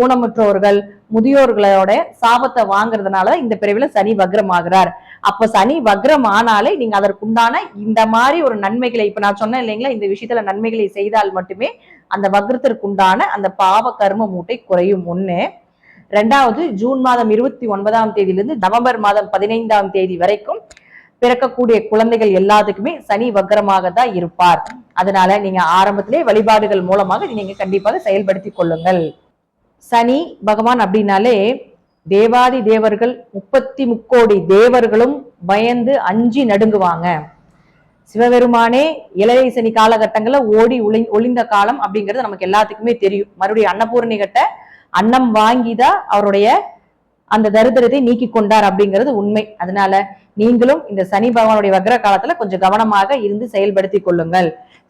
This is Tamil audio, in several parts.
ஊனமுற்றோர்கள் முதியோர்களோட சாபத்தை வாங்குறதுனால இந்த பிரிவில் சனி வக்ரமாகிறார். அப்ப சனி வக்ரம் ஆனாலே நீங்க அதற்குண்டான இந்த மாதிரி ஒரு நன்மைகளை இப்ப நான் சொன்னேன் இல்லைங்களா இந்த விஷயத்துல நன்மைகளை செய்தால் மட்டுமே அந்த வக்ரத்திற்குண்டான அந்த பாவ கர்ம மூட்டை குறையும். ஒண்ணு. ரெண்டாவது ஜூன் மாதம் இருபத்தி ஒன்பதாம் தேதியிலிருந்து நவம்பர் மாதம் பதினைந்தாம் தேதி வரைக்கும் பிறக்கக்கூடிய குழந்தைகள் எல்லாத்துக்குமே சனி வக்ரமாக தான் இருப்பார். அதனால நீங்க ஆரம்பத்திலே வழிபாடுகள் மூலமாக நீங்க கண்டிப்பாக செயல்படுத்தி கொள்ளுங்கள். சனி பகவான் அப்படின்னாலே தேவாதி தேவர்கள் முப்பத்தி முக்கோடி தேவர்களும் பயந்து அஞ்சி நடுங்குவாங்க. சிவபெருமானே இளைய சனி காலகட்டங்களில் ஓடி ஒளி ஒளிந்த காலம் அப்படிங்கிறது நமக்கு எல்லாத்துக்குமே தெரியும். மறுபடியும் அன்னபூரணி கட்ட அன்னம் வாங்கிதான் அவருடைய அந்த தரித்திரத்தை நீக்கி கொண்டார் அப்படிங்கிறது உண்மை. அதனால நீங்களும் இந்த சனி பகவானுடைய வக்ர காலத்துல கொஞ்சம் கவனமாக இருந்து செயல்படுத்தி கொள்ளுங்கள்.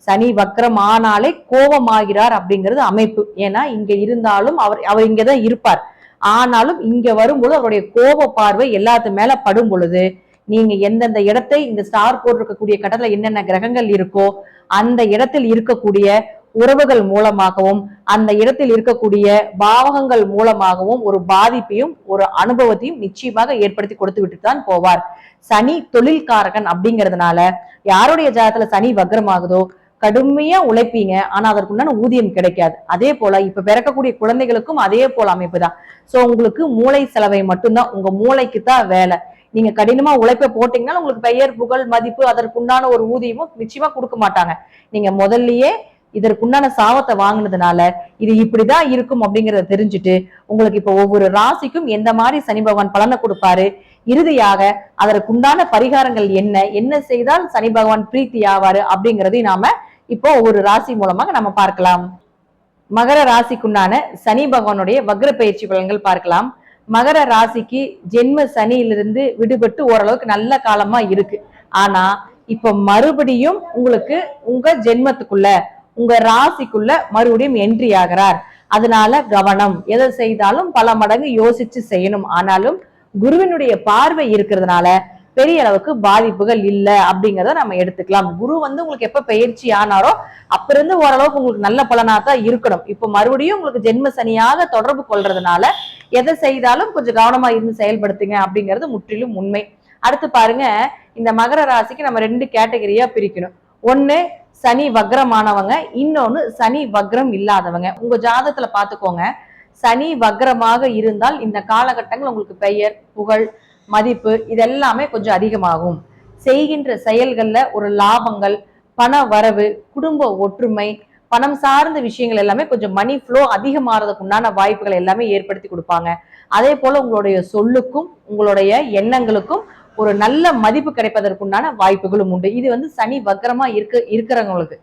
சனி வக்ரம் ஆனாலே கோபமாகிறார் அப்படிங்கிறது அமைப்பு. ஏன்னா இங்க இருந்தாலும் அவர் அவர் இங்கதான் இருப்பார். ஆனாலும் இங்க வரும்போது அவருடைய கோப பார்வை எல்லாத்து மேல படும் பொழுது நீங்க எந்தெந்த இடத்தை இந்த ஸ்டார் போட்டிருக்கக்கூடிய கட்டத்துல என்னென்ன கிரகங்கள் இருக்கோ அந்த இடத்தில் இருக்கக்கூடிய உறவுகள் மூலமாகவும் அந்த இடத்தில் இருக்கக்கூடிய பாவகங்கள் மூலமாகவும் ஒரு பாதிப்பையும் ஒரு அனுபவத்தையும் நிச்சயமாக ஏற்படுத்தி கொடுத்து விட்டு தான் போவார். சனி தொழில்காரகன் அப்படிங்கிறதுனால யாருடைய ஜாதத்துல சனி வக்ரமாகுதோ கடுமையா உழைப்பீங்க. ஆனா அதற்குண்டான ஊதியம் கிடைக்காது. அதே போல இப்ப பிறக்கக்கூடிய குழந்தைகளுக்கும் அதே போல அமைப்பு தான் சோ உங்களுக்கு மூளை செலவை மட்டும்தான் உங்க மூளைக்கு தான் வேலை. நீங்க கடினமா உழைப்ப போட்டீங்கன்னா உங்களுக்கு பெயர் புகழ் மதிப்பு அதற்குண்டான ஒரு ஊதியமும் நிச்சயமா கொடுக்க மாட்டாங்க. நீங்க முதல்லயே இதற்குண்டான சாபத்தை வாங்கினதுனால இது இப்படிதான் இருக்கும் அப்படிங்கறத தெரிஞ்சுட்டு உங்களுக்கு இப்ப ஒவ்வொரு ராசிக்கும் எந்த மாதிரி சனி பகவான் பலனை கொடுப்பாரு? இறுதியாக அதற்குண்டான பரிகாரங்கள் என்ன? என்ன செய்தால் சனி பகவான் பிரீத்தி ஆவாரு அப்படிங்கறதையும் நாம இப்போ ஒவ்வொரு ராசி மூலமாக நம்ம பார்க்கலாம். மகர ராசிக்குண்டான சனி பகவானுடைய வக்ர பயிற்சி பலன்கள் பார்க்கலாம். மகர ராசிக்கு ஜென்ம சனியிலிருந்து விடுபட்டு ஓரளவுக்கு நல்ல காலமா இருக்கு. ஆனா இப்ப மறுபடியும் உங்களுக்கு உங்க ஜென்மத்துக்குள்ள உங்க ராசிக்குள்ள மறுபடியும் என்ட்ரி ஆகிறார். அதனால கவனம். எதை செய்தாலும் பல மடங்கு யோசிச்சு செய்யணும். ஆனாலும் குருவினுடைய பார்வை இருக்கிறதுனால பெரிய அளவுக்கு பாதிப்புகள் இல்ல அப்படிங்கிறத நம்ம எடுத்துக்கலாம். குரு வந்து உங்களுக்கு எப்ப பயிற்சி ஆனாரோ அப்ப இருந்து ஓரளவுக்கு உங்களுக்கு நல்ல பலனா தான் இருக்கணும். இப்ப மறுபடியும் உங்களுக்கு ஜென்ம சனியாக தொடர்பு கொள்றதுனால எதை செய்தாலும் கொஞ்சம் கவனமா இருந்து செயல்படுத்துங்க அப்படிங்கிறது முற்றிலும் உண்மை. அடுத்து பாருங்க இந்த மகர ராசிக்கு நம்ம ரெண்டு கேட்டகரியா பிரிக்கணும். ஒன்று சனி வக்ரமானவங்க. இன்னொன்று சனி வக்ரம் இல்லாதவங்க. உங்க ஜாதகத்துல பாத்துக்கோங்க. சனி வக்ரமாக இருந்தால் இந்த காலகட்டங்கள் உங்களுக்கு பெயர் புகழ் மதிப்பு இதெல்லாமே கொஞ்சம் அதிகமாகும். செய்கின்ற செயல்கள்ல ஒரு லாபங்கள் பண வரவு குடும்ப ஒற்றுமை பணம் சார்ந்த விஷயங்கள் எல்லாமே கொஞ்சம் மணி ஃப்ளோ அதிகமாறதுக்கு உண்டான வாய்ப்புகள் எல்லாமே ஏற்படுத்தி கொடுப்பாங்க. அதே போல உங்களுடைய சொல்லுக்கும் உங்களுடைய எண்ணங்களுக்கும் ஒரு நல்ல மதிப்பு கிடைப்பதற்குண்டான வாய்ப்புகளும் உண்டு. இது வந்து சனி வக்ரமா இருக்கு இருக்கிறவங்களுக்கு.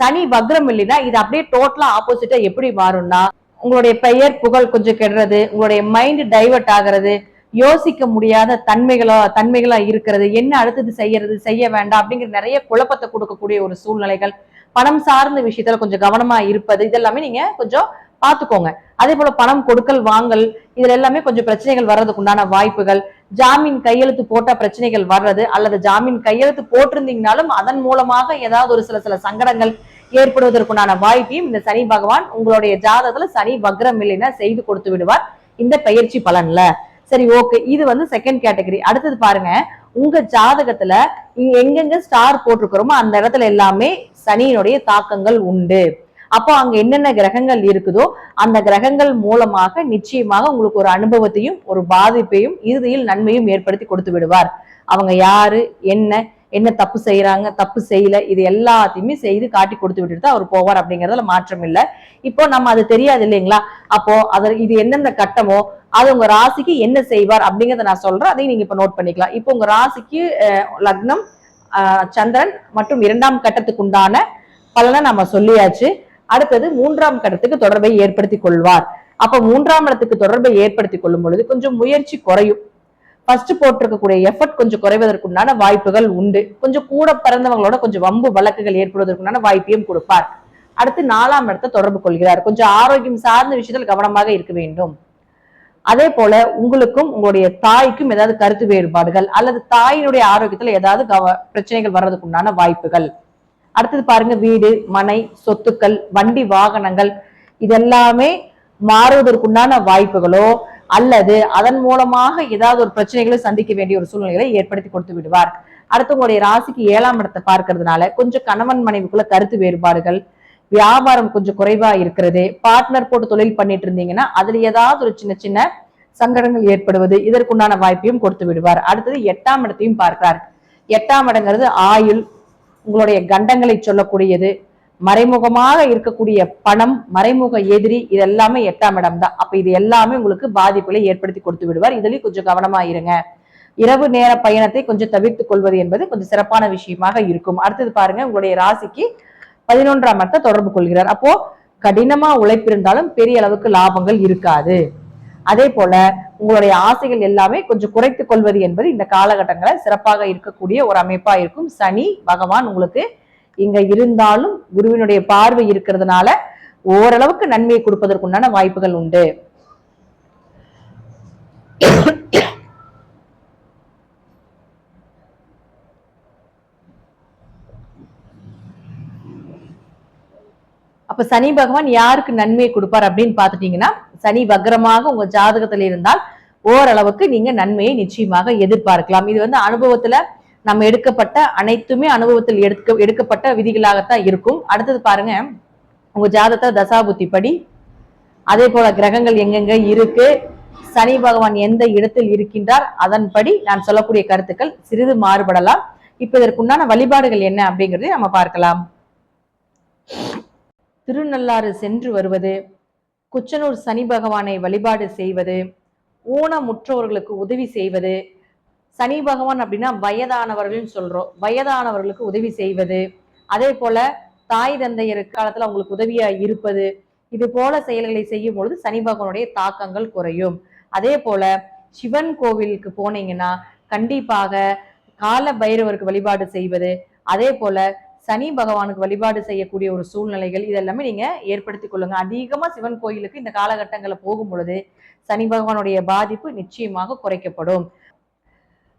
சனி வக்ரம் இல்லைன்னா இது அப்படியே டோட்டலா ஆப்போசிட்டா எப்படி மாறும்னா உங்களுடைய பெயர் புகழ் கொஞ்சம் கெடுறது உங்களுடைய மைண்ட் டைவர்ட் ஆகிறது யோசிக்க முடியாத தன்மைகளா தன்மைகளா இருக்கிறது என்ன அடுத்தது செய்யறது செய்ய வேண்டாம் அப்படிங்கிற நிறைய குழப்பத்தை கொடுக்கக்கூடிய ஒரு சூழ்நிலைகள் பணம் சார்ந்த விஷயத்துல கொஞ்சம் கவனமா இருப்பது இதெல்லாமே நீங்க கொஞ்சம் பாத்துக்கோங்க அதே போல பணம் கொடுக்கல் வாங்கல் இதுல எல்லாமே கொஞ்சம் பிரச்சனைகள் வர்றதுக்கு உண்டான வாய்ப்புகள். ஜாமீன் கையெழுத்து போட்டா பிரச்சனைகள் வர்றது அல்லது ஜாமீன் கையெழுத்து போட்டிருந்தீங்கனாலும் அதன் மூலமாக ஏதாவது ஒரு சில சில சங்கடங்கள் ஏற்படுவதற்குண்டான வாய்ப்பையும் இந்த சனி பகவான் உங்களுடைய ஜாதகத்துல சனி வக்ரம் இல்லைன்னா செய்து கொடுத்து விடுவார். இந்த பயிற்சி பலன்ல. சரி ஓகே இது வந்து செகண்ட் கேட்டகரி அடுத்தது பாருங்க. உங்க ஜாதகத்துல இங்க எங்கெங்க ஸ்டார் போட்டிருக்கிறோமோ அந்த இடத்துல எல்லாமே சனியினுடைய தாக்கங்கள் உண்டு. அப்போ அங்க என்னென்ன கிரகங்கள் இருக்குதோ அந்த கிரகங்கள் மூலமாக நிச்சயமாக உங்களுக்கு ஒரு அனுபவத்தையும் ஒரு பாதிப்பையும் இறுதியில் நன்மையும் ஏற்படுத்தி கொடுத்து விடுவார். அவங்க யாரு என்ன என்ன தப்பு செய்யறாங்க தப்பு செய்யல இது எல்லாத்தையுமே செய்து காட்டி கொடுத்து விட்டுட்டு தான் அவர் போவார் அப்படிங்கறதுல மாற்றம் இல்லை. இப்போ நம்ம அது தெரியாது இல்லைங்களா? அப்போ அதில் இது எந்தெந்த கட்டமோ அது உங்க ராசிக்கு என்ன செய்வார் அப்படிங்கறத நான் சொல்றேன். அதையும் நீங்க இப்ப நோட் பண்ணிக்கலாம். இப்போ உங்க ராசிக்கு லக்னம் சந்திரன் மற்றும் இரண்டாம் கட்டத்துக்கு உண்டான பலனை நம்ம சொல்லியாச்சு. அடுத்தது மூன்றாம் கட்டத்துக்கு தொடர்பை ஏற்படுத்தி கொள்வார். அப்ப மூன்றாம் இடத்துக்கு தொடர்பை ஏற்படுத்தி கொள்ளும் பொழுது கொஞ்சம் முயற்சி குறையும். ஃபர்ஸ்ட் போட்டிருக்கக்கூடிய எஃபர்ட் கொஞ்சம் குறைவதற்குண்டான வாய்ப்புகள் உண்டு. கொஞ்சம் கூட பிறந்தவங்களோட கொஞ்சம் வம்பு வழக்குகள் ஏற்படுவதற்குண்டான வாய்ப்பையும் கொடுப்பார். அடுத்து நாலாம் இடத்தை தொடர்பு கொள்கிறார். கொஞ்சம் ஆரோக்கியம் சார்ந்த விஷயத்தில் கவனமாக இருக்க வேண்டும். அதே போல உங்களுக்கும் உங்களுடைய தாய்க்கும் ஏதாவது கருத்து வேறுபாடுகள் அல்லது தாயினுடைய ஆரோக்கியத்துல ஏதாவது கவ பிரச்சனைகள் வர்றதுக்கு உண்டான வாய்ப்புகள். அடுத்தது பாருங்க வீடு மனை சொத்துக்கள் வண்டி வாகனங்கள் இதெல்லாமே மாறுவதற்குண்டான வாய்ப்புகளோ அல்லது அதன் மூலமாக ஏதாவது ஒரு பிரச்சனைகளை சந்திக்க வேண்டிய ஒரு சூழ்நிலைகளை ஏற்படுத்தி கொடுத்து விடுவார். அடுத்து உங்களுடைய ராசிக்கு ஏழாம் இடத்தை பார்க்கறதுனால கொஞ்சம் கணவன் மனைவிக்குள்ள கருத்து வேறுபாடுகள் வியாபாரம் கொஞ்சம் குறைவா இருக்கிறது. பார்ட்னர் போட்டு தொழில் பண்ணிட்டு இருந்தீங்கன்னா அதுல ஏதாவது ஒரு சின்ன சின்ன சங்கடங்கள் ஏற்படுவது இதற்குண்டான வாய்ப்பையும் கொடுத்து விடுவார். அடுத்தது எட்டாம் இடத்தையும் பார்க்கிறார். எட்டாம் இடங்கிறது ஆயுள் உங்களுடைய கண்டங்களை சொல்லக்கூடியது மறைமுகமாக இருக்கக்கூடிய பணம் மறைமுக எதிரி இது எல்லாமே எட்டாம் இடம் தான் அப்ப இது எல்லாமே உங்களுக்கு பாதிப்புகளை ஏற்படுத்தி கொடுத்து விடுவார். இதுலயும் கொஞ்சம் கவனமா இருங்க. இரவு நேர பயணத்தை கொஞ்சம் தவிர்த்துக் கொள்வது என்பது கொஞ்சம் சிறப்பான விஷயமாக இருக்கும். அடுத்தது பாருங்க உங்களுடைய ராசிக்கு பதினொன்றாம் இடத்தை தொடர்பு கொள்கிறார். அப்போ கடினமா உழைப்பிருந்தாலும் பெரிய அளவுக்கு லாபங்கள் இருக்காது. அதே போல உங்களுடைய ஆசைகள் எல்லாமே கொஞ்சம் குறைத்துக் கொள்வது என்பது இந்த காலகட்டங்களில் சிறப்பாக இருக்கக்கூடிய ஒரு அமைப்பா இருக்கும். சனி பகவான் உங்களுக்கு இங்க இருந்தாலும் குருவினுடைய பார்வை இருக்கிறதுனால ஓரளவுக்கு நன்மையை கொடுப்பதற்குண்டான வாய்ப்புகள் உண்டு. அப்ப சனி பகவான் யாருக்கு நன்மையை கொடுப்பார் அப்படின்னு பாத்துட்டீங்கன்னா சனி வக்ரமாக உங்க ஜாதகத்துல இருந்தால் ஓரளவுக்கு நீங்க நன்மையை நிச்சயமாக எதிர்பார்க்கலாம். இது வந்து அனுபவத்துல நம்ம எடுக்கப்பட்ட அனைத்துமே அனுபவத்தில் எடுக்க எடுக்கப்பட்ட விதிகளாகத்தான் இருக்கும். அடுத்தது பாருங்க உங்க ஜாதகத்தை தசாபுத்தி படி அதே போல கிரகங்கள் எங்கெங்க இருக்கு சனி பகவான் எந்த இடத்தில் இருக்கின்றார் அதன்படி நான் சொல்லக்கூடிய கருத்துக்கள் சிறிது மாறுபடலாம். இப்ப இதற்குண்டான வழிபாடுகள் என்ன அப்படிங்கறதை நம்ம பார்க்கலாம். திருநள்ளாறு சென்று வருவது குச்சனூர் சனி பகவானை வழிபாடு செய்வது ஊனமுற்றவர்களுக்கு உதவி செய்வது சனி பகவான் அப்படின்னா வயதானவர்கள்னு சொல்றோம். வயதானவர்களுக்கு உதவி செய்வது. அதே போல தாய் தந்தையர் காலத்துல அவங்களுக்கு உதவியா இருப்பது. இது போல செயல்களை செய்யும் பொழுது சனி பகவானுடைய தாக்கங்கள் குறையும். அதே போல சிவன் கோவிலுக்கு போனீங்கன்னா கண்டிப்பாக கால பைரவருக்கு வழிபாடு செய்வது. அதே போல சனி பகவானுக்கு வழிபாடு செய்யக்கூடிய ஒரு சூழ்நிலைகள் இதெல்லாமே நீங்க ஏற்படுத்தி கொள்ளுங்க. அதிகமா சிவன் கோயிலுக்கு இந்த காலகட்டங்களில் போகும் பொழுது சனி பகவானுடைய பாதிப்பு நிச்சயமாக குறைக்கப்படும்.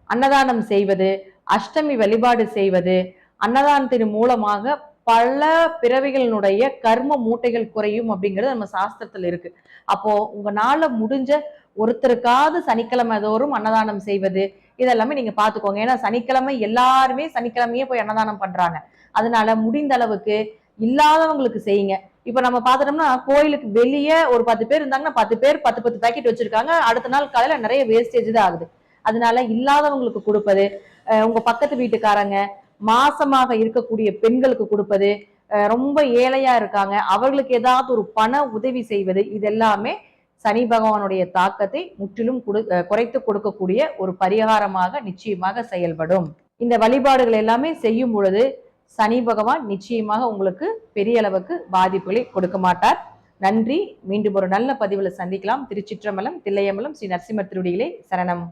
அன்னதானம் செய்வது அஷ்டமி வழிபாடு செய்வது அன்னதானத்தின் மூலமாக பல பிறவிகளினுடைய கர்ம மூட்டைகள் குறையும் அப்படிங்கிறது நம்ம சாஸ்திரத்துல இருக்கு. அப்போ உங்களால முடிஞ்ச ஒருத்தருக்காவது சனிக்கிழமை தோறும் அன்னதானம் செய்வது இதெல்லாமே நீங்க பாத்துக்கோங்க ஏன்னா சனிக்கிழமை எல்லாருமே சனிக்கிழமையே போய் அன்னதானம் பண்றாங்க. அதனால முடிந்த அளவுக்கு இல்லாதவங்களுக்கு செய்யுங்க. இப்ப நம்ம பாத்துட்டோம்னா கோயிலுக்கு வெளியே ஒரு பத்து பேர் இருந்தாங்கன்னா பத்து பேர் பத்து பத்து பேக்கெட் வச்சிருக்காங்க. அடுத்த நாள் காலையில நிறைய வேஸ்டேஜ் தான் ஆகுது. அதனால இல்லாதவங்களுக்கு கொடுப்பது உங்க பக்கத்து வீட்டுக்காரங்க மாசமாக இருக்கக்கூடிய பெண்களுக்கு கொடுப்பது ரொம்ப ஏழையா இருக்காங்க. அவர்களுக்கு ஏதாவது ஒரு பண உதவி செய்வது இது எல்லாமே சனி பகவானுடைய தாக்கத்தை முற்றிலும் கொடு குறைத்து கொடுக்கக்கூடிய ஒரு பரிகாரமாக நிச்சயமாக செயல்படும். இந்த வழிபாடுகள் எல்லாமே செய்யும் பொழுது சனி பகவான் நிச்சயமாக உங்களுக்கு பெரிய அளவுக்கு பாதிப்புகளை கொடுக்க மாட்டார். நன்றி. மீண்டும் ஒரு நல்ல பதிவில் சந்திக்கலாம். திருச்சிற்றம்பலம் தில்லையம்பலம் ஸ்ரீ நரசிம்மர் திருடிகளே சரணம்.